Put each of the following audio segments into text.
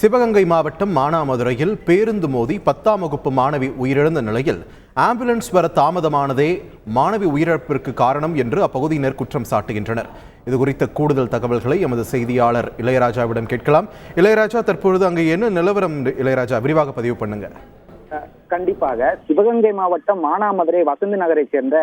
சிவகங்கை மாவட்டம் மானாமதுரையில் பேருந்து மோதி பத்தாம் வகுப்பு மாணவி உயிரிழந்த நிலையில் ஆம்புலன்ஸ் வர தாமதமானதே மாணவி உயிரிழப்பிற்கு காரணம் என்று அப்பகுதியினர் குற்றம் சாட்டுகின்றனர். இது குறித்த கூடுதல் தகவல்களை எமது செய்தியாளர் இளையராஜாவிடம் கேட்கலாம். இளையராஜா தற்பொழுது அங்கு என்ன நிலவரம் இளையராஜா விரிவாக பதிவு பண்ணுங்க. கண்டிப்பாக. சிவகங்கை மாவட்டம் மானாமதுரை வசந்த் நகரை சேர்ந்த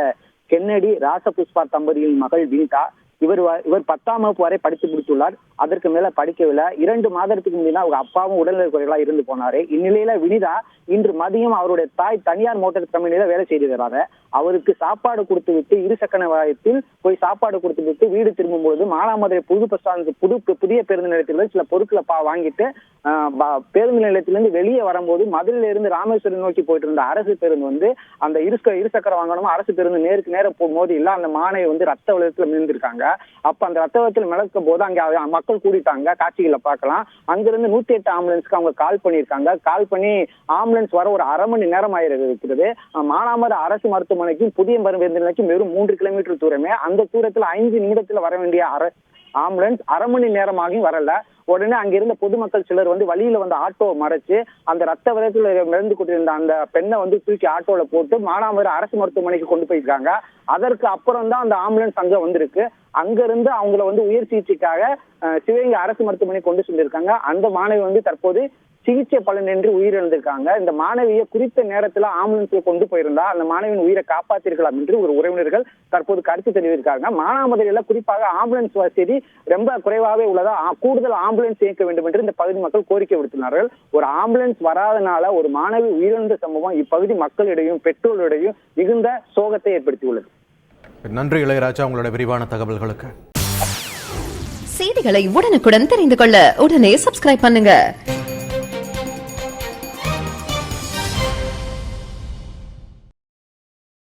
கென்னடி ராசபுஷ்பா தம்பதியின் மகள் வினிதா இவர் இவர் பத்தாம் வகுப்பு வரை படித்து முடித்துள்ளார். அதற்கு மேல படிக்கவில்லை. இரண்டு மாதத்துக்கு முன்னாடி அவங்க அப்பாவும் உடல்நல குறைகளா இருந்து போனாரு. இந்நிலையில வினிதா இன்று மதியம் அவருடைய தாய் தனியார் மோட்டார் கம்பெனியில வேலை செய்து வராங்க அவருக்கு சாப்பாடு கொடுத்து விட்டு இருசக்கர வாயத்தில் போய் சாப்பாடு கொடுத்து விட்டு வீடு திரும்பும் பொழுது மானாமதுரை புது பஸ் ஸ்டாண்ட் புது புதிய பேருந்து நிலையத்திலிருந்து சில பொருட்களை பா வாங்கிட்டு பேருந்து நிலையத்திலிருந்து வெளியே வரும்போது மதுரையில இருந்து ராமேஸ்வரம் நோக்கி போயிட்டு இருந்த அரசு பேருந்து வந்து அந்த இருசக்க இருசக்கர வாங்கணும் அரசு பேருந்து நேருக்கு நேர போகும்போது இல்ல அந்த மானை வந்து ரத்த வெள்ளத்துல மிதந்திருக்காங்க. அப்ப அந்த ரத்த வெள்ளத்தில் மிளக்கும் போது அங்க மக்கள் கூடிட்டாங்க. காட்சிகளை பார்க்கலாம். அங்கிருந்து நூத்தி எட்டு ஆம்புலன்ஸ்க்கு அவங்க கால் பண்ணியிருக்காங்க. கால் பண்ணி ஆம்புலன்ஸ் ஆம்புலன்ஸ் வர ஒரு அரை மணி நேரம் ஆயிருக்கிறது அஹ் மானாமது அரசு மருத்துவமனைக்கும் புதிய மருந்து நிலைக்கும் வெறும் மூன்று கிலோமீட்டர் தூரமே. அந்த தூரத்துல ஐந்து நிமிடத்துல வர வேண்டிய அரை ஆம்புலன்ஸ் அரை மணி நேரமாகியும் வரல. உடனே அங்கிருந்த பொதுமக்கள் சிலர் வந்து வழியில வந்து ஆட்டோவை மறைச்சு அந்த ரத்த வெள்ளத்துல மிதந்து கொண்டிருந்த அந்த பெண்ணை வந்து தூக்கி ஆட்டோல போட்டு மானாமதுரை அரசு மருத்துவமனைக்கு கொண்டு போயிருக்காங்க. அதற்கு அப்புறம் தான் அந்த ஆம்புலன்ஸ் அங்க வந்திருக்கு. அங்க இருந்து அவங்கள வந்து உயர் சிகிச்சைக்காக சிவகங்கை அரசு மருத்துவமனை கொண்டு சென்றிருக்காங்க. அந்த மாணவி வந்து தற்போது சிகிச்சை பலனின்றி உயிரிழந்திருக்காங்க. இந்த மாணவியை குறித்த நேரத்துல ஆம்புலன்ஸ்ல கொண்டு போயிருந்தா அந்த மாணவியின் உயிரை காப்பாத்திருக்கலாம் என்று ஒரு உறவினர்கள் தற்போது கருத்து தெரிவித்திருக்காங்க. மானாமதுரையில குறிப்பாக ஆம்புலன்ஸ் வசதி ரொம்ப குறைவாகவே உள்ளதா கூடுதல் ஆம்புலன்ஸ் இயக்க வேண்டும் என்று இந்த பகுதி மக்கள் கோரிக்கை விடுத்துள்ளார்கள். ஒரு ஆம்புலன்ஸ் வராதனால ஒரு மாணவி உயிரிழந்த சம்பவம் இப்பகுதி மக்களிடையும் பெற்றோரிடையும் மிகுந்த சோகத்தை ஏற்படுத்தியுள்ளது. நன்றி இளையராஜா உங்களோட விரிவான தகவல்களுக்கு. செய்திகளை உடனுக்குடன் தெரிந்து கொள்ள உடனே சப்ஸ்கிரைப் பண்ணுங்க.